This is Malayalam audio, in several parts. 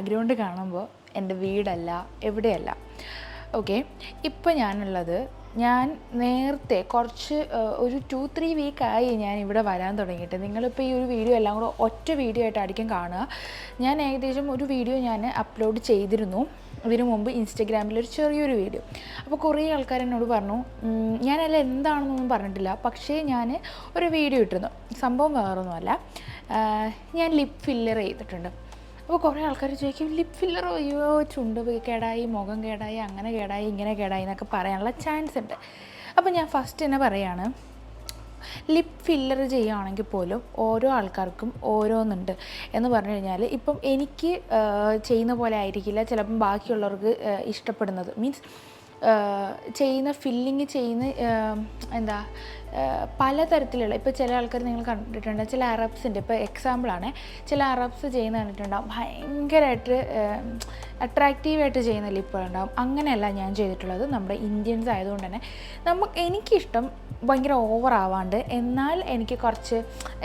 ബാക്ക്ഗ്രൗണ്ട് കാണുമ്പോൾ എന്റെ വീടല്ല എവിടെയല്ല. ഓക്കെ ഇപ്പോൾ ഞാനുള്ളത് ഞാൻ നേരത്തെ കുറച്ച് ഒരു ടു ത്രീ വീക്കായി ഞാൻ ഇവിടെ വരാൻ തുടങ്ങിയിട്ട്. നിങ്ങളിപ്പോൾ ഈ ഒരു വീഡിയോ എല്ലാം കൂടെ ഒറ്റ വീഡിയോ ആയിട്ടായിരിക്കും കാണുക. ഞാൻ ഏകദേശം ഒരു വീഡിയോ ഞാൻ അപ്ലോഡ് ചെയ്തിരുന്നു. ഇതിനു മുമ്പ് ഇൻസ്റ്റഗ്രാമിൽ ഒരു ചെറിയൊരു വീഡിയോ. അപ്പോൾ കുറേ ആൾക്കാർ എന്നോട് പറഞ്ഞു ഞാനല്ല എന്താണെന്നൊന്നും പറഞ്ഞിട്ടില്ല. പക്ഷേ ഞാൻ ഒരു വീഡിയോ ഇട്ടിരുന്നു. സംഭവം വേറൊന്നുമല്ല. ഞാൻ ലിപ് ഫില്ലർ ചെയ്തിട്ടുണ്ട്. അപ്പോൾ കുറേ ആൾക്കാർ ചോദിക്കും ലിപ് ഫില്ലർ അയ്യോ ചുണ്ട് കേടായി മുഖം കേടായി അങ്ങനെ കേടായി ഇങ്ങനെ കേടായി എന്നൊക്കെ പറയാനുള്ള ചാൻസ് ഉണ്ട്. അപ്പോൾ ഞാൻ ഫസ്റ്റ് തന്നെ പറയാണ് ലിപ് ഫില്ലർ ചെയ്യുകയാണെങ്കിൽ പോലും ഓരോ ആൾക്കാർക്കും ഓരോന്നുണ്ട്. എന്ന് പറഞ്ഞു കഴിഞ്ഞാൽ ഇപ്പം എനിക്ക് ചെയ്യുന്ന പോലെ ആയിരിക്കില്ല ചിലപ്പം ബാക്കിയുള്ളവർക്ക് ഇഷ്ടപ്പെടുന്നത്. മീൻസ് ചെയ്യുന്ന ഫില്ലിങ് ചെയ്യുന്ന എന്താ പലതരത്തിലുള്ള ഇപ്പോൾ ചില ആൾക്കാർ നിങ്ങൾ കണ്ടിട്ടുണ്ട് ചില അറബ്സിന്റെ ഇപ്പോൾ എക്സാമ്പിളാണ് ചില അറബ്സ് ചെയ്യുന്ന കണ്ടിട്ടുണ്ടാവും ഭയങ്കരമായിട്ട് അട്രാക്റ്റീവായിട്ട് ചെയ്യുന്ന ലിപ്പുകളുണ്ടാവും അങ്ങനെയല്ല ഞാൻ ചെയ്തിട്ടുള്ളത് നമ്മുടെ ഇന്ത്യൻസ് ആയതുകൊണ്ട് തന്നെ. നമുക്ക് എനിക്കിഷ്ടം ഭയങ്കര ഓവർ ആവാണ്ട് എന്നാൽ എനിക്ക് കുറച്ച്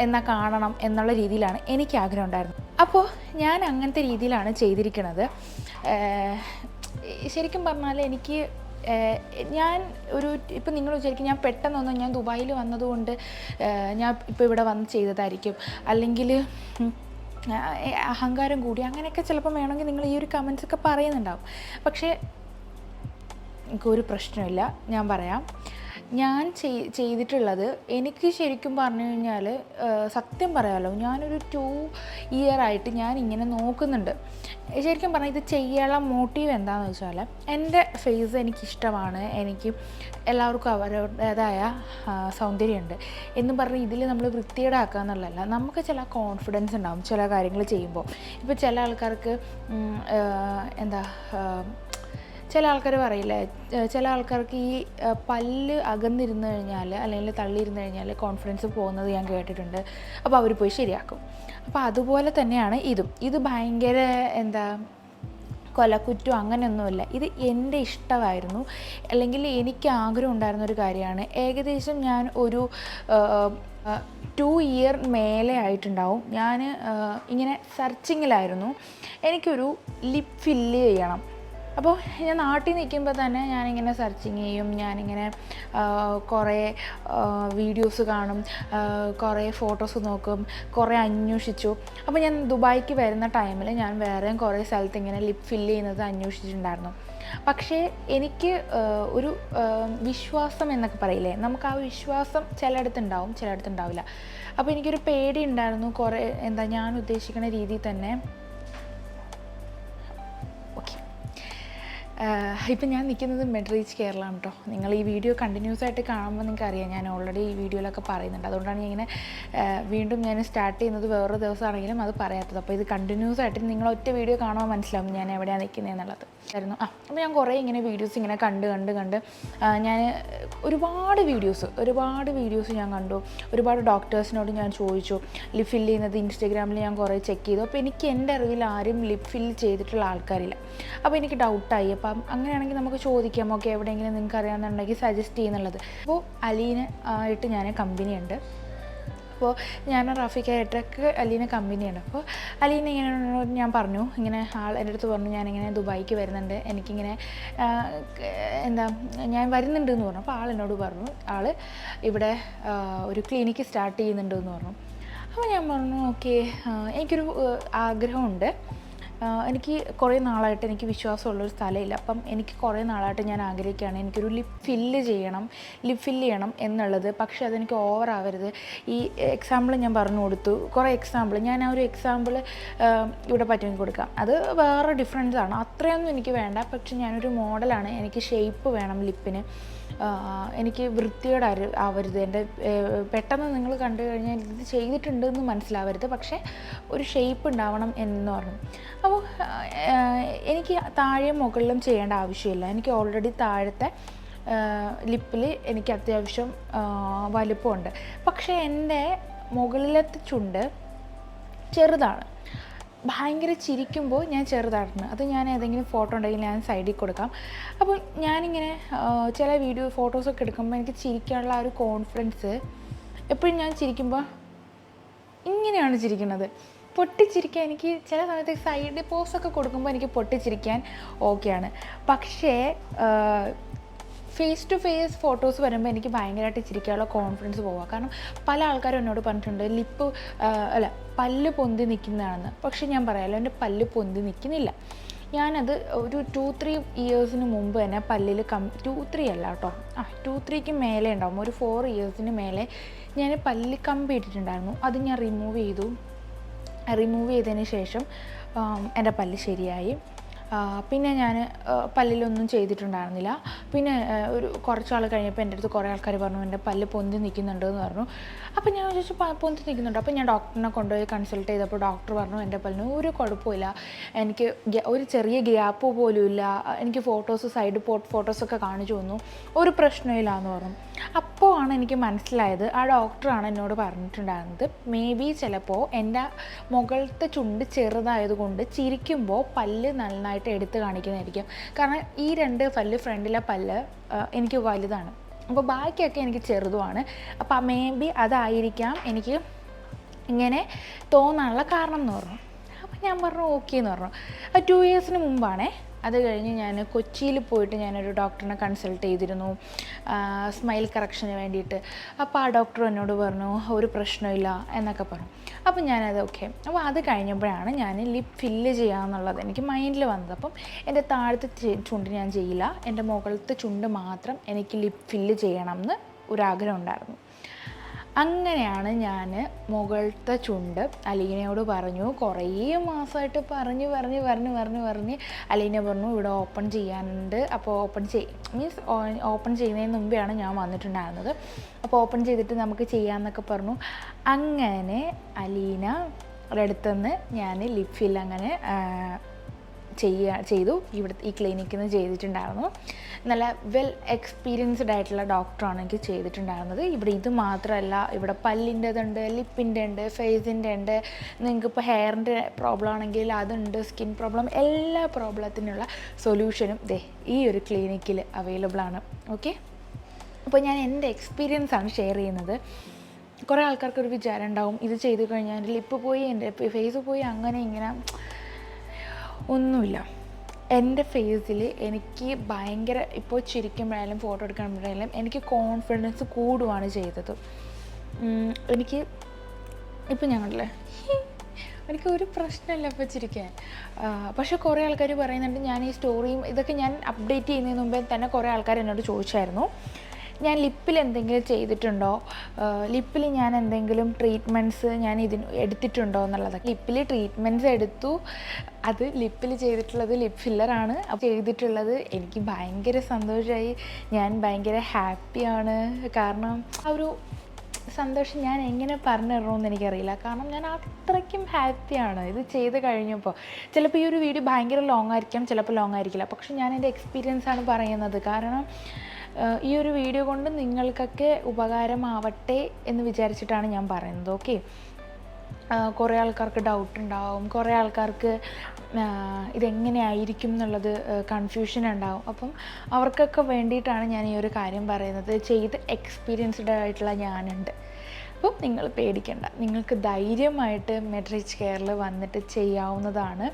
എന്നാൽ കാണണം എന്നുള്ള രീതിയിലാണ് എനിക്ക് ആഗ്രഹം ഉണ്ടായിരുന്നത്. അപ്പോൾ ഞാൻ അങ്ങനത്തെ രീതിയിലാണ് ചെയ്തിരിക്കുന്നത് ശരിക്കും പറഞ്ഞാൽ എനിക്ക് ഞാൻ ഒരു ഇപ്പം നിങ്ങൾ വിചാരിക്കും ഞാൻ പെട്ടെന്നൊന്നും ഞാൻ ദുബായിൽ വന്നതുകൊണ്ട് ഞാൻ ഇപ്പോൾ ഇവിടെ വന്ന് ചെയ്തതായിരിക്കും. അല്ലെങ്കിൽ അഹങ്കാരം കൂടി അങ്ങനെയൊക്കെ ചിലപ്പം വേണമെങ്കിൽ നിങ്ങൾ ഈ ഒരു കമൻസൊക്കെ പറയുന്നുണ്ടാവും. പക്ഷേ എനിക്കൊരു പ്രശ്നമില്ല. ഞാൻ പറയാം. ഞാൻ ചെയ്തിട്ടുള്ളത് എനിക്ക് ശരിക്കും പറഞ്ഞു കഴിഞ്ഞാൽ സത്യം പറയാമല്ലോ ഞാനൊരു ടു ഇയർ ആയിട്ട് ഞാൻ ഇങ്ങനെ നോക്കുന്നുണ്ട്. ശരിക്കും പറഞ്ഞാൽ ഇത് ചെയ്യാനുള്ള മോട്ടീവ് എന്താണെന്ന് വെച്ചാൽ എന്റെ ഫേസ് എനിക്കിഷ്ടമാണ് എനിക്ക് എല്ലാവർക്കും അവരുടേതായ സൗന്ദര്യമുണ്ട്. എന്ന് പറഞ്ഞ് ഇതിൽ നമ്മൾ വൃത്തികേടാക്കുക എന്നുള്ളതല്ല നമുക്ക് ചില കോൺഫിഡൻസ് ഉണ്ടാവും ചില കാര്യങ്ങൾ ചെയ്യുമ്പോൾ. ഇപ്പോൾ ചില ആൾക്കാർക്ക് എന്താ ചില ആൾക്കാർ പറയില്ലേ ചില ആൾക്കാർക്ക് ഈ പല്ല് അകന്നിരുന്ന് കഴിഞ്ഞാൽ അല്ലെങ്കിൽ തള്ളിയിരുന്ന് കഴിഞ്ഞാൽ കോൺഫിഡൻസ് പോകുന്നത് ഞാൻ കേട്ടിട്ടുണ്ട്. അപ്പോൾ അവർ പോയി ശരിയാക്കും. അപ്പോൾ അതുപോലെ തന്നെയാണ് ഇതും. ഇത് ഭയങ്കര എന്താ കൊലക്കുറ്റം അങ്ങനെയൊന്നുമില്ല. ഇത് എന്റെ ഇഷ്ടമായിരുന്നു. അല്ലെങ്കിൽ എനിക്ക് ആഗ്രഹം ഉണ്ടായിരുന്ന ഒരു കാര്യമാണ്. ഏകദേശം ഞാൻ ഒരു ടു ഇയർ മേലെ ആയിട്ടുണ്ടാവും. ഞാൻ ഇങ്ങനെ സെർച്ചിങ്ങിലായിരുന്നു എനിക്കൊരു ലിപ് ഫില്ല് ചെയ്യണം. അപ്പോൾ ഞാൻ നാട്ടിൽ നിൽക്കുമ്പോൾ തന്നെ ഞാനിങ്ങനെ സെർച്ചിങ് ചെയ്യും ഞാനിങ്ങനെ കുറേ വീഡിയോസ് കാണും കുറേ ഫോട്ടോസ് നോക്കും കുറേ അന്വേഷിച്ചു. അപ്പോൾ ഞാൻ ദുബായിക്ക് വരുന്ന ടൈമിൽ ഞാൻ വേറെയും കുറേ സ്ഥലത്ത് ഇങ്ങനെ ലിപ് ഫില്ല് ചെയ്യുന്നത് അന്വേഷിച്ചിട്ടുണ്ടായിരുന്നു. പക്ഷേ എനിക്ക് ഒരു വിശ്വാസം എന്നൊക്കെ പറയില്ലേ നമുക്ക് ആ വിശ്വാസം ചിലയിടത്തുണ്ടാവും ചിലയിടത്തുണ്ടാവില്ല. അപ്പോൾ എനിക്കൊരു പേടി ഉണ്ടായിരുന്നു കുറേ എന്താ ഞാൻ ഉദ്ദേശിക്കുന്ന രീതിയിൽ തന്നെ. ഇപ്പം ഞാൻ നിൽക്കുന്നത് മെഡ്രീച്ച് കേരളമാണ് കേട്ടോ. നിങ്ങൾ ഈ വീഡിയോ കണ്ടിന്യൂസ് ആയിട്ട് കാണുമ്പോൾ നിങ്ങൾക്ക് അറിയാം ഞാൻ ഓൾറെഡി ഈ വീഡിയോയിലൊക്കെ പറയുന്നുണ്ട്. അതുകൊണ്ടാണ് ഞാൻ ഇങ്ങനെ വീണ്ടും ഞാൻ സ്റ്റാർട്ട് ചെയ്യുന്നത് വേറൊരു ദിവസമാണെങ്കിലും അത് പറയാത്തത്. അപ്പോൾ ഇത് കണ്ടിന്യൂസ് ആയിട്ട് നിങ്ങൾ ഒറ്റ വീഡിയോ കാണുമ്പോൾ മനസ്സിലാവും ഞാൻ എവിടെയാണ് നിൽക്കുന്നത് എന്നുള്ളത്. ആയിരുന്നു. ആ അപ്പോൾ ഞാൻ കുറേ ഇങ്ങനെ വീഡിയോസ് ഇങ്ങനെ കണ്ട് കണ്ട് കണ്ട് ഞാൻ ഒരുപാട് വീഡിയോസ് ഒരുപാട് വീഡിയോസ് ഞാൻ കണ്ടു. ഒരുപാട് ഡോക്ടേഴ്സിനോട് ഞാൻ ചോദിച്ചു. ലിപ് ഫില്ല് ചെയ്യുന്നത് ഇൻസ്റ്റഗ്രാമിൽ ഞാൻ കുറേ ചെക്ക് ചെയ്തു. അപ്പോൾ എനിക്ക് എന്റെ അറിവിൽ ആരും ലിപ് ഫില്ല് ചെയ്തിട്ടുള്ള ആൾക്കാരില്ല. അപ്പോൾ എനിക്ക് ഡൗട്ടായി അപ്പം അങ്ങനെയാണെങ്കിൽ നമുക്ക് ചോദിക്കാം. ഓക്കെ എവിടെയെങ്കിലും നിങ്ങൾക്ക് അറിയാമെന്നുണ്ടെങ്കിൽ സജസ്റ്റ് ചെയ്യുന്നുള്ളത്. അപ്പോൾ അലീന ആയിട്ട് ഞാൻ കമ്പനി ഉണ്ട് അപ്പോൾ ഞാൻ റാഫിക്കായിട്ടൊക്കെ അലീന കമ്പനിയുണ്ട്. അപ്പോൾ അലീന ഇങ്ങനെ ഞാൻ പറഞ്ഞു. ഇങ്ങനെ ആൾ എന്റെ അടുത്ത് പറഞ്ഞു ഞാനിങ്ങനെ ദുബായിക്ക് വരുന്നുണ്ട്. എനിക്കിങ്ങനെ എന്താ ഞാൻ വരുന്നുണ്ട് എന്ന് പറഞ്ഞു. അപ്പോൾ ആൾ എന്നോട് പറഞ്ഞു ആൾ ഇവിടെ ഒരു ക്ലിനിക്ക് സ്റ്റാർട്ട് ചെയ്യുന്നുണ്ട് എന്ന് പറഞ്ഞു. അപ്പോൾ ഞാൻ പറഞ്ഞു ഓക്കെ എനിക്കൊരു ആഗ്രഹമുണ്ട്. എനിക്ക് കുറേ നാളായിട്ട് എനിക്ക് വിശ്വാസമുള്ളൊരു സ്ഥലമില്ല. അപ്പം എനിക്ക് കുറേ നാളായിട്ട് ഞാൻ ആഗ്രഹിക്കുകയാണ്. എനിക്കൊരു ലിപ് ഫില്ല് ചെയ്യണം ലിപ് ഫില്ല് ചെയ്യണം എന്നുള്ളത്. പക്ഷേ അതെനിക്ക് ഓവർ ആവരുത്. ഈ എക്സാമ്പിൾ ഞാൻ പറഞ്ഞു കൊടുത്തു. കുറേ എക്സാമ്പിൾ ഞാൻ ആ ഒരു എക്സാമ്പിൾ ഇവിടെ പറ്റുമെങ്കിൽ കൊടുക്കാം. അത് വേറെ ഡിഫറൻസ് ആണ്. അത്രയൊന്നും എനിക്ക് വേണ്ട. പക്ഷെ ഞാനൊരു മോഡലാണ് എനിക്ക് ഷേപ്പ് വേണം ലിപ്പിന് എനിക്ക് വൃത്തിയോടെ അരു ആവരുത്. എന്റെ പെട്ടെന്ന് നിങ്ങൾ കണ്ടു കഴിഞ്ഞാൽ ഇത് ചെയ്തിട്ടുണ്ട് എന്ന് മനസ്സിലാവരുത്. പക്ഷേ ഒരു ഷേപ്പ് ഉണ്ടാവണം എന്ന് പറഞ്ഞു. അപ്പോൾ എനിക്ക് താഴെയും മുകളിലും ചെയ്യേണ്ട ആവശ്യമില്ല. എനിക്ക് ഓൾറെഡി താഴത്തെ ലിപ്പിൽ എനിക്ക് അത്യാവശ്യം വലുപ്പമുണ്ട്. പക്ഷേ എന്റെ മുകളിലത്തെ ചുണ്ട് ചെറുതാണ്. ഭയങ്കര ചിരിക്കുമ്പോൾ ഞാൻ ചെറുതായിരുന്നു അത് ഞാൻ ഏതെങ്കിലും ഫോട്ടോ ഉണ്ടെങ്കിൽ ഞാൻ സൈഡിൽ കൊടുക്കാം. അപ്പോൾ ഞാനിങ്ങനെ ചില വീഡിയോ ഫോട്ടോസൊക്കെ എടുക്കുമ്പോൾ എനിക്ക് ചിരിക്കാനുള്ള ആ ഒരു കോൺഫിഡൻസ് എപ്പോഴും ഞാൻ ചിരിക്കുമ്പോൾ ഇങ്ങനെയാണ് ചിരിക്കുന്നത്. പൊട്ടിച്ചിരിക്കാൻ എനിക്ക് ചില സമയത്ത് സൈഡ് പോസൊക്കെ കൊടുക്കുമ്പോൾ എനിക്ക് പൊട്ടിച്ചിരിക്കാൻ ഓക്കെയാണ് പക്ഷേ ഫേസ് ടു ഫേസ് ഫോട്ടോസ് വരുമ്പോൾ എനിക്ക് ഭയങ്കരമായിട്ട് ചിരിക്കാനുള്ള കോൺഫിഡൻസ് പോവുക. കാരണം പല ആൾക്കാരും എന്നോട് പറഞ്ഞിട്ടുണ്ട് ലിപ്പ് അല്ല പല്ല് പൊന്തി നിൽക്കുന്നതാണെന്ന് പക്ഷേ ഞാൻ പറയാമല്ലോ എന്റെ പല്ല് പൊന്തി നിൽക്കുന്നില്ല ഞാനത് ഒരു ടു ത്രീ ഇയേഴ്സിന് മുമ്പ് തന്നെ പല്ലിൽ കം ടു ത്രീ അല്ല കേട്ടോ ആ ടു ത്രീക്ക് മേലെ ഉണ്ടാവും. ഒരു ഫോർ ഇയേഴ്സിന് മേലെ ഞാൻ പല്ല് കമ്പി ഇട്ടിട്ടുണ്ടായിരുന്നു. അത് ഞാൻ റിമൂവ് ചെയ്തു. റിമൂവ് ചെയ്തതിന് ശേഷം എന്റെ പല്ല് ശരിയായി. പിന്നെ ഞാൻ പല്ലിലൊന്നും ചെയ്തിട്ടുണ്ടായിരുന്നില്ല. പിന്നെ ഒരു കുറച്ച് ആൾ കഴിഞ്ഞപ്പോൾ എന്റെ അടുത്ത് കുറേ ആൾക്കാർ പറഞ്ഞു എന്റെ പല്ല് പൊന്തി നിൽക്കുന്നുണ്ട് എന്ന് പറഞ്ഞു. അപ്പോൾ ഞാൻ ചോദിച്ചു "പ- പൊന്തി നിൽക്കുന്നുണ്ട് അപ്പോൾ ഞാൻ ഡോക്ടറിനെ കൊണ്ടുപോയി കൺസൾട്ട് ചെയ്തപ്പോൾ ഡോക്ടർ പറഞ്ഞു എന്റെ പല്ലിന് ഒരു കുഴപ്പമില്ല എനിക്ക് ഒരു ചെറിയ ഗ്യാപ്പ് പോലും ഇല്ല എനിക്ക് ഫോട്ടോസ് സൈഡ് ഫോട്ടോസൊക്കെ കാണിച്ചു തന്നു. ഒരു പ്രശ്നമില്ല എന്ന് പറഞ്ഞു. ആണ് എനിക്ക് മനസ്സിലായത്. ആ ഡോക്ടറാണ് എന്നോട് പറഞ്ഞിട്ടുണ്ടായിരുന്നത്. മേ ബി ചിലപ്പോൾ എന്റെ മുകളിലത്തെ ചുണ്ട് ചെറുതായതുകൊണ്ട് ചിരിക്കുമ്പോൾ പല്ല് നന്നായിട്ട് എടുത്ത് കാണിക്കുന്നതായിരിക്കും. കാരണം ഈ രണ്ട് പല്ല് ഫ്രണ്ടിലെ പല്ല് എനിക്ക് വലുതാണ്. അപ്പോൾ ബാക്കിയൊക്കെ എനിക്ക് ചെറുതുമാണ്. അപ്പോൾ മേ ബി അതായിരിക്കാം എനിക്ക് ഇങ്ങനെ തോന്നാനുള്ള കാരണം എന്ന് പറഞ്ഞു. അപ്പോൾ ഞാൻ പറഞ്ഞു ഓക്കെ എന്ന് പറഞ്ഞു. അത് ടു ഇയേഴ്സിന് മുമ്പാണേ അത് കഴിഞ്ഞ് ഞാൻ കൊച്ചിയിൽ പോയിട്ട് ഞാനൊരു ഡോക്ടറിനെ കൺസൾട്ട് ചെയ്തിരുന്നു. സ്മൈൽ കറക്ഷന് വേണ്ടിയിട്ട്. അപ്പോൾ ആ ഡോക്ടർ എന്നോട് പറഞ്ഞു ഒരു പ്രശ്നമില്ല എന്നൊക്കെ പറഞ്ഞു. അപ്പം ഞാനത് ഓക്കെ അപ്പോൾ അത് കഴിഞ്ഞപ്പോഴാണ് ഞാൻ ലിപ് ഫില്ല് ചെയ്യാമെന്നുള്ളത് എനിക്ക് മൈൻഡിൽ വന്നത്. അപ്പം എന്റെ താഴത്തെ ചുണ്ട് ഞാൻ ചെയ്യില്ല. എന്റെ മുകളിലത്തെ ചുണ്ട് മാത്രം എനിക്ക് ലിപ് ഫില്ല് ചെയ്യണം എന്ന് ഒരാഗ്രഹം ഉണ്ടായിരുന്നു. അങ്ങനെയാണ് ഞാൻ മുകളിലത്തെ ചുണ്ട് അലീനയോട് പറഞ്ഞു. കുറേ മാസമായിട്ട് പറഞ്ഞ് പറഞ്ഞു പറഞ്ഞു പറഞ്ഞു പറഞ്ഞ്. അലീന പറഞ്ഞു ഇവിടെ ഓപ്പൺ ചെയ്യാനുണ്ട്. അപ്പോൾ ഓപ്പൺ ചെയ് മീൻസ് ഓപ്പൺ ചെയ്യുന്നതിന് മുമ്പെയാണ് ഞാൻ വന്നിട്ടുണ്ടായിരുന്നത്. അപ്പോൾ ഓപ്പൺ ചെയ്തിട്ട് നമുക്ക് ചെയ്യാമെന്നൊക്കെ പറഞ്ഞു. അങ്ങനെ അലീന അടുത്തുനിന്ന് ഞാൻ ലിപ് ഫിൽ അങ്ങനെ ചെയ്യുക ചെയ്തു. ഇവിടെ ഈ ക്ലിനിക്കിൽ നിന്ന് ചെയ്തിട്ടുണ്ടായിരുന്നു. നല്ല വെൽ എക്സ്പീരിയൻസ്ഡ് ആയിട്ടുള്ള ഡോക്ടറാണ് എനിക്ക് ചെയ്തിട്ടുണ്ടായിരുന്നത്. ഇവിടെ ഇത് മാത്രമല്ല ഇവിടെ പല്ലിന്റെതുണ്ട് ലിപ്പിന്റെ ഉണ്ട് ഫേസിന്റെ ഉണ്ട്. നിങ്ങൾക്ക് ഇപ്പോൾ ഹെയറിന്റെ പ്രോബ്ലം ആണെങ്കിൽ അതുണ്ട് സ്കിൻ പ്രോബ്ലം എല്ലാ പ്രോബ്ലത്തിനുള്ള സൊല്യൂഷനും ദേ ഈ ഒരു ക്ലിനിക്കിൽ അവൈലബിൾ ആണ്. ഓക്കെ അപ്പോൾ ഞാൻ എന്റെ എക്സ്പീരിയൻസ് ആണ് ഷെയർ ചെയ്യുന്നത്. കുറേ ആൾക്കാർക്ക് ഒരു വിചാരം ഉണ്ടാവും. ഇത് ചെയ്ത് കഴിഞ്ഞാൽ ലിപ്പ് പോയി എന്റെ ഫേസ് പോയി അങ്ങനെ ഇങ്ങനെ ഒന്നുമില്ല. എന്റെ ഫേസിൽ എനിക്ക് ഭയങ്കര ഇപ്പോൾ ചിരിക്കുമ്പോഴായാലും ഫോട്ടോ എടുക്കുമ്പോഴായാലും എനിക്ക് കോൺഫിഡൻസ് കൂടുവാണ് ചെയ്തത്. എനിക്ക് ഇപ്പം ഞങ്ങളല്ലേ എനിക്ക് ഒരു പ്രശ്നമില്ല ഇപ്പോൾ ചിരിക്കാൻ. പക്ഷേ കുറേ ആൾക്കാർ പറയുന്നുണ്ട് ഞാൻ ഈ സ്റ്റോറിയും ഇതൊക്കെ ഞാൻ അപ്ഡേറ്റ് ചെയ്യുന്നതിന് മുമ്പേ തന്നെ കുറേ ആൾക്കാർ എന്നോട് ചോദിച്ചായിരുന്നു. ഞാൻ ലിപ്പിൽ എന്തെങ്കിലും ചെയ്തിട്ടുണ്ടോ? ലിപ്പിൽ ഞാൻ എന്തെങ്കിലും ട്രീറ്റ്മെന്റ്സ് ഞാൻ ഇതിന് എടുത്തിട്ടുണ്ടോ എന്നുള്ളതൊക്കെ. ലിപ്പിൽ ട്രീറ്റ്മെന്റ്സ് എടുത്തു. അത് ലിപ്പിൽ ചെയ്തിട്ടുള്ളത് ലിപ് ഫില്ലറാണ് ചെയ്തിട്ടുള്ളത് എനിക്ക് ഭയങ്കര സന്തോഷമായി ഞാൻ ഭയങ്കര ഹാപ്പിയാണ് കാരണം ആ ഒരു സന്തോഷം ഞാൻ എങ്ങനെ പറഞ്ഞു തരണമെന്ന് എനിക്കറിയില്ല. കാരണം ഞാൻ അത്രയ്ക്കും ഹാപ്പിയാണ് ഇത് ചെയ്ത് കഴിഞ്ഞപ്പോൾ ചിലപ്പോൾ ഈ ഒരു വീഡിയോ ഭയങ്കര ലോങ് ആയിരിക്കാം ചിലപ്പോൾ ലോങ് ആയിരിക്കില്ല. പക്ഷെ ഞാൻ എന്റെ എക്സ്പീരിയൻസ് ആണ് പറയുന്നത്. കാരണം ഈ ഒരു വീഡിയോ കൊണ്ട് നിങ്ങൾക്കൊക്കെ ഉപകാരമാവട്ടെ എന്ന് വിചാരിച്ചിട്ടാണ് ഞാൻ പറയുന്നത് ഓക്കെ കുറേ ആൾക്കാർക്ക് ഡൗട്ട് ഉണ്ടാവും കുറേ ആൾക്കാർക്ക് ഇതെങ്ങനെയായിരിക്കും എന്നുള്ളത് കൺഫ്യൂഷൻ ഉണ്ടാവും. അപ്പം അവർക്കൊക്കെ വേണ്ടിയിട്ടാണ് ഞാൻ ഈ ഒരു കാര്യം പറയുന്നത് ചെയ്ത് എക്സ്പീരിയൻസ്ഡ് ആയിട്ടുള്ള ഞാനുണ്ട്. അപ്പം നിങ്ങൾ പേടിക്കേണ്ട. നിങ്ങൾക്ക് ധൈര്യമായിട്ട് മെട്രിച്ച് കെയറിൽ വന്നിട്ട് ചെയ്യാവുന്നതാണ്.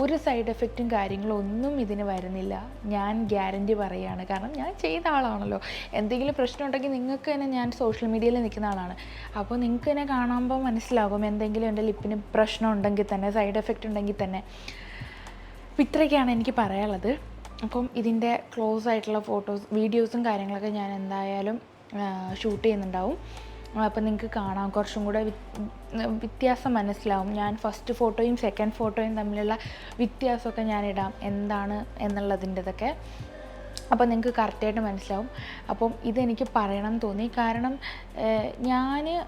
ഒരു സൈഡ് എഫക്റ്റും കാര്യങ്ങളും ഒന്നും ഇതിന് വരുന്നില്ല. ഞാൻ ഗ്യാരന്റി പറയുകയാണ് കാരണം ഞാൻ ചെയ്ത ആളാണല്ലോ. എന്തെങ്കിലും പ്രശ്നം ഉണ്ടെങ്കിൽ നിങ്ങൾക്ക് തന്നെ ഞാൻ സോഷ്യൽ മീഡിയയിൽ നിൽക്കുന്ന ആളാണ്. അപ്പോൾ നിങ്ങൾക്ക് തന്നെ കാണുമ്പോൾ മനസ്സിലാകും എന്തെങ്കിലും എന്റെ ലിപ്പിന് പ്രശ്നം ഉണ്ടെങ്കിൽ തന്നെ സൈഡ് എഫക്റ്റ് ഉണ്ടെങ്കിൽ തന്നെ. അപ്പോൾ ഇത്രയൊക്കെയാണ് എനിക്ക് പറയാനുള്ളത്. അപ്പം ഇതിന്റെ ക്ലോസ് ആയിട്ടുള്ള ഫോട്ടോസ് വീഡിയോസും കാര്യങ്ങളൊക്കെ ഞാൻ എന്തായാലും ഷൂട്ട് ചെയ്യുന്നുണ്ടാവും. അപ്പം നിങ്ങൾക്ക് കാണാം. കുറച്ചും കൂടെ വ്യത്യാസം മനസ്സിലാവും. ഞാൻ ഫസ്റ്റ് ഫോട്ടോയും സെക്കൻഡ് ഫോട്ടോയും തമ്മിലുള്ള വ്യത്യാസമൊക്കെ ഞാൻ ഇടാം. എന്താണ് എന്നുള്ളതിന്റെതൊക്കെ. അപ്പോൾ നിങ്ങൾക്ക് കറക്റ്റായിട്ട് മനസ്സിലാവും. അപ്പം ഇതെനിക്ക് പറയണം തോന്നി. കാരണം ഞാൻ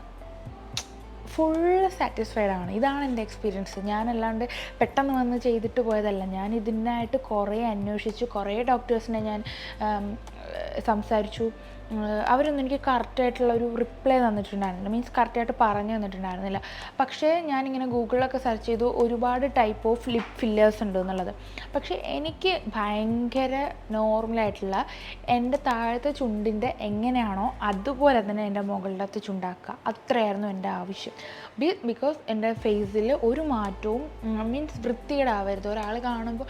ഫുൾ സാറ്റിസ്ഫൈഡ് ആണ്. ഇതാണ് എന്റെ എക്സ്പീരിയൻസ് ഞാനല്ലാണ്ട് പെട്ടെന്ന് വന്ന് ചെയ്തിട്ട് പോയതല്ല. ഞാൻ ഇതിനായിട്ട് കുറേ അന്വേഷിച്ചു. കുറേ ഡോക്ടേഴ്സിനെ ഞാൻ സംസാരിച്ചു. അവരൊന്നും എനിക്ക് കറക്റ്റായിട്ടുള്ള ഒരു റിപ്ലൈ തന്നിട്ടുണ്ടായിരുന്നില്ല. മീൻസ് കറക്റ്റായിട്ട് പറഞ്ഞു തന്നിട്ടുണ്ടായിരുന്നില്ല. പക്ഷേ ഞാനിങ്ങനെ ഗൂഗിളിലൊക്കെ സെർച്ച് ചെയ്തു ഒരുപാട് ടൈപ്പ് ഓഫ് ലിപ് ഫില്ലേഴ്സ് ഉണ്ട് എന്നുള്ളത്. പക്ഷേ എനിക്ക് ഭയങ്കര നോർമലായിട്ടുള്ള എന്റെ താഴത്തെ ചുണ്ടിന്റെ എങ്ങനെയാണോ അതുപോലെ തന്നെ എന്റെ മുകളിലത്തെ ചുണ്ടാക്കുക. അത്രയായിരുന്നു എന്റെ ആവശ്യം. ബി ബിക്കോസ് എന്റെ ഫേസിൽ ഒരു മാറ്റവും മീൻസ് വൃത്തികേടാവരുത്. ഒരാൾ കാണുമ്പോൾ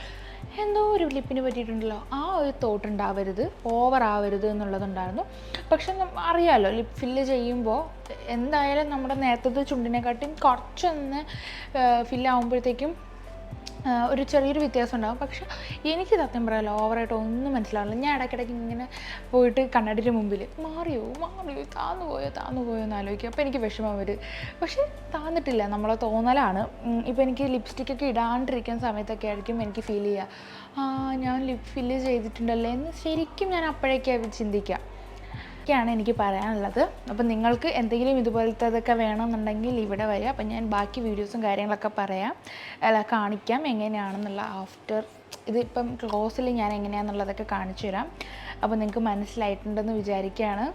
എന്തോ ഒരു ലിപ്പിന് പറ്റിയിട്ടുണ്ടല്ലോ. ആ ഒരു തോട്ട് ഉണ്ടാവരുത്. ഓവർ ആവരുത് എന്നുള്ളതുണ്ടായിരുന്നു. പക്ഷെ അറിയാമല്ലോ ലിപ് ഫില്ല് ചെയ്യുമ്പോൾ എന്തായാലും നമ്മുടെ നേരത്തെ ചുണ്ടിനെക്കാട്ടിയും കുറച്ചൊന്ന് ഫില്ലാവുമ്പോഴത്തേക്കും ഒരു ചെറിയൊരു വ്യത്യാസം ഉണ്ടാകും പക്ഷെ എനിക്ക് സത്യം പറയാലോ ഓവറായിട്ട് ഒന്നും മനസ്സിലാവില്ല ഞാൻ ഇടയ്ക്കിടയ്ക്ക് ഇങ്ങനെ പോയിട്ട് കണ്ണടിന്റെ മുമ്പിൽ മാറിയോ? മാറിയോ? താന്നു പോയോ? താന്നു പോയോ എന്ന് ആലോചിക്കും. അപ്പോൾ എനിക്ക് വിഷമം വരും. പക്ഷേ താന്നിട്ടില്ല. നമ്മളെ തോന്നലാണ്. ഇപ്പോൾ എനിക്ക് ലിപ്സ്റ്റിക്കൊക്കെ ഇടാണ്ടിരിക്കുന്ന സമയത്തൊക്കെ ആയിരിക്കും എനിക്ക് ഫീൽ ചെയ്യുക. ആ ഞാൻ ലിപ് ഫില്ല് ചെയ്തിട്ടുണ്ടല്ലേ എന്ന് ശരിക്കും ഞാൻ അപ്പോഴേക്കും ചിന്തിക്കുക. ഒക്കെയാണ് എനിക്ക് പറയാനുള്ളത്. അപ്പം നിങ്ങൾക്ക് എന്തെങ്കിലും ഇതുപോലത്തതൊക്കെ വേണമെന്നുണ്ടെങ്കിൽ ഇവിടെ വരിക. അപ്പം ഞാൻ ബാക്കി വീഡിയോസും കാര്യങ്ങളൊക്കെ പറയാം. അല്ല കാണിക്കാം എങ്ങനെയാണെന്നുള്ള ആഫ്റ്റർ. ഇതിപ്പം ക്ലോസിൽ ഞാൻ എങ്ങനെയാണെന്നുള്ളതൊക്കെ കാണിച്ചു തരാം അപ്പോൾ നിങ്ങൾക്ക് മനസ്സിലായിട്ടുണ്ടെന്ന് വിചാരിക്കുകയാണ്.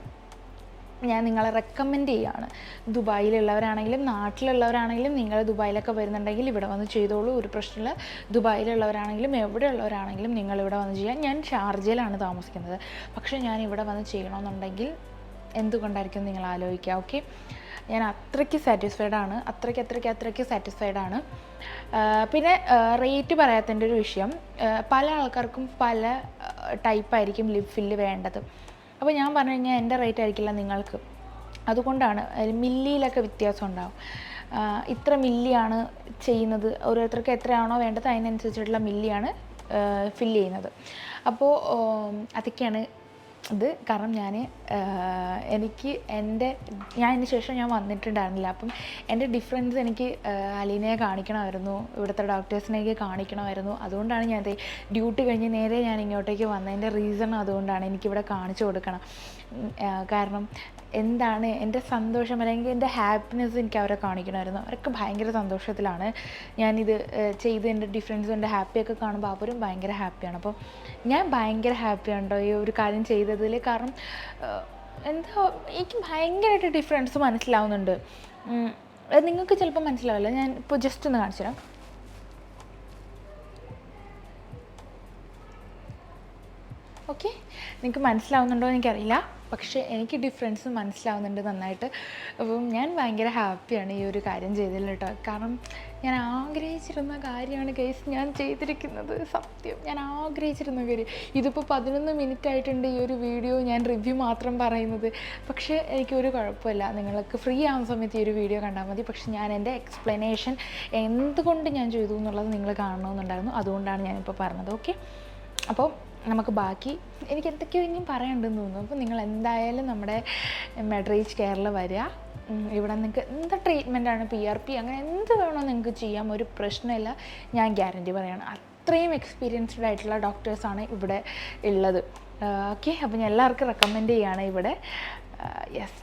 ഞാൻ നിങ്ങളെ റെക്കമെൻഡ് ചെയ്യുകയാണ് ദുബായിലുള്ളവരാണെങ്കിലും നാട്ടിലുള്ളവരാണെങ്കിലും നിങ്ങൾ ദുബായിലൊക്കെ വരുന്നുണ്ടെങ്കിൽ ഇവിടെ വന്ന് ചെയ്തോളൂ ഒരു പ്രശ്നമില്ല. ദുബായിലുള്ളവരാണെങ്കിലും എവിടെയുള്ളവരാണെങ്കിലും നിങ്ങൾ ഇവിടെ വന്ന് ചെയ്യാം. ഞാൻ ഷാർജയിലാണ് താമസിക്കുന്നത്. പക്ഷേ ഞാൻ ഇവിടെ വന്ന് ചെയ്യണമെന്നുണ്ടെങ്കിൽ എന്തുകൊണ്ടായിരിക്കും നിങ്ങൾ ആലോചിക്കുക ഓക്കെ ഞാൻ അത്രയ്ക്ക് സാറ്റിസ്ഫൈഡ് ആണ്. അത്രയ്ക്ക് അത്രയ്ക്ക് അത്രയ്ക്ക് സാറ്റിസ്ഫൈഡ് ആണ്. പിന്നെ റേറ്റ് പറയാത്തതിന്റെ ഒരു വിഷയം. പല ആൾക്കാർക്കും പല ടൈപ്പായിരിക്കും ലിപ് ഫില്ല് വേണ്ടത്. അപ്പോൾ ഞാൻ പറഞ്ഞു കഴിഞ്ഞാൽ എന്റെ റേറ്റ് ആയിരിക്കില്ല നിങ്ങൾക്ക്. അതുകൊണ്ടാണ് മില്ലിയിലൊക്കെ വ്യത്യാസം ഉണ്ടാവും. ഇത്ര മില്ലിയാണ് ചെയ്യുന്നത്. ഓരോരുത്തർക്ക് എത്രയാണോ വേണ്ടത് അതിനനുസരിച്ചിട്ടുള്ള മില്ലിയാണ് ഫില്ല് ചെയ്യുന്നത്. അപ്പോൾ അതൊക്കെയാണ് ഇത് കാരണം ഞാൻ എനിക്ക് എന്റെ ഞാൻ അതിന് ശേഷം ഞാൻ വന്നിട്ടുണ്ടായിരുന്നില്ല. അപ്പം എന്റെ ഡിഫറൻസ് എനിക്ക് അലീനയെ കാണിക്കണമായിരുന്നു. ഇവിടുത്തെ ഡോക്ടേഴ്സിനെയൊക്കെ കാണിക്കണമായിരുന്നു. അതുകൊണ്ടാണ് ഞാൻ ഡ്യൂട്ടി കഴിഞ്ഞ് നേരെ ഞാൻ ഇങ്ങോട്ടേക്ക് വന്നതിന്റെ റീസൺ അതുകൊണ്ടാണ് എനിക്കിവിടെ കാണിച്ചു കൊടുക്കണം. കാരണം എന്താണ് എന്റെ സന്തോഷം അല്ലെങ്കിൽ എന്റെ ഹാപ്പിനെസ് എനിക്ക് അവരെ കാണിക്കണമായിരുന്നു. അവരൊക്കെ ഭയങ്കര സന്തോഷത്തിലാണ്. ഞാനിത് ചെയ്ത് എന്റെ ഡിഫറൻസും എന്റെ ഹാപ്പിയൊക്കെ കാണുമ്പോൾ അവരും ഭയങ്കര ഹാപ്പിയാണ് അപ്പോൾ ഞാൻ ഭയങ്കര ഹാപ്പിയാണ് കേട്ടോ ഈ ഒരു കാര്യം ചെയ്തതിൽ കാരണം എന്താ എനിക്ക് ഭയങ്കരമായിട്ട് ഡിഫറൻസ് മനസ്സിലാവുന്നുണ്ട്. നിങ്ങൾക്ക് ചിലപ്പോൾ മനസ്സിലാവില്ല. ഞാൻ ഇപ്പോൾ ജസ്റ്റ് ഒന്ന് കാണിച്ചു തരാം. ഓക്കെ നിങ്ങൾക്ക് മനസ്സിലാവുന്നുണ്ടോ എനിക്കറിയില്ല. പക്ഷേ എനിക്ക് ഡിഫറൻസ് മനസ്സിലാവുന്നുണ്ട് നന്നായിട്ട്. അപ്പം ഞാൻ ഭയങ്കര ഹാപ്പിയാണ് ഈ ഒരു കാര്യം ചെയ്തതിൽ കേട്ടോ. കാരണം ഞാൻ ആഗ്രഹിച്ചിരുന്ന കാര്യമാണ് കേസ് ഞാൻ ചെയ്തിരിക്കുന്നത്. സത്യം. ഞാൻ ആഗ്രഹിച്ചിരുന്ന കാര്യം. ഇതിപ്പോൾ പതിനൊന്ന് മിനിറ്റ് ആയിട്ടുണ്ട് ഈ ഒരു വീഡിയോ ഞാൻ റിവ്യൂ മാത്രം പറയുന്നത്. പക്ഷേ എനിക്കൊരു കുഴപ്പമില്ല. നിങ്ങൾക്ക് ഫ്രീ ആവുന്ന സമയത്ത് ഈ ഒരു വീഡിയോ കണ്ടാൽ മതി. പക്ഷേ ഞാൻ എന്റെ എക്സ്പ്ലനേഷൻ എന്തുകൊണ്ട് ഞാൻ ചെയ്തു എന്നുള്ളത് നിങ്ങൾ കാണണമെന്നുണ്ടായിരുന്നു. അതുകൊണ്ടാണ് ഞാനിപ്പോൾ പറഞ്ഞത്. ഓക്കെ അപ്പോൾ നമുക്ക് ബാക്കി എനിക്ക് എന്തൊക്കെയോ ഇനിയും പറയണ്ടെന്ന് തോന്നുന്നു. അപ്പോൾ നിങ്ങൾ എന്തായാലും നമ്മുടെ മെഡറേജ് കേരള വരിക. ഇവിടെ നിങ്ങൾക്ക് എന്ത് ട്രീറ്റ്മെന്റാണ് പി ആർ പി അങ്ങനെ എന്ത് വേണോ നിങ്ങൾക്ക് ചെയ്യാം ഒരു പ്രശ്നമില്ല. ഞാൻ ഗ്യാരണ്ടി പറയാണ്. അത്രയും എക്സ്പീരിയൻസ്ഡ് ആയിട്ടുള്ള ഡോക്ടേഴ്സാണ് ഇവിടെ ഉള്ളത്. ഓക്കെ അപ്പോൾ ഞാൻ എല്ലാവർക്കും റെക്കമെൻഡ് ചെയ്യുകയാണ് ഇവിടെ. യെസ്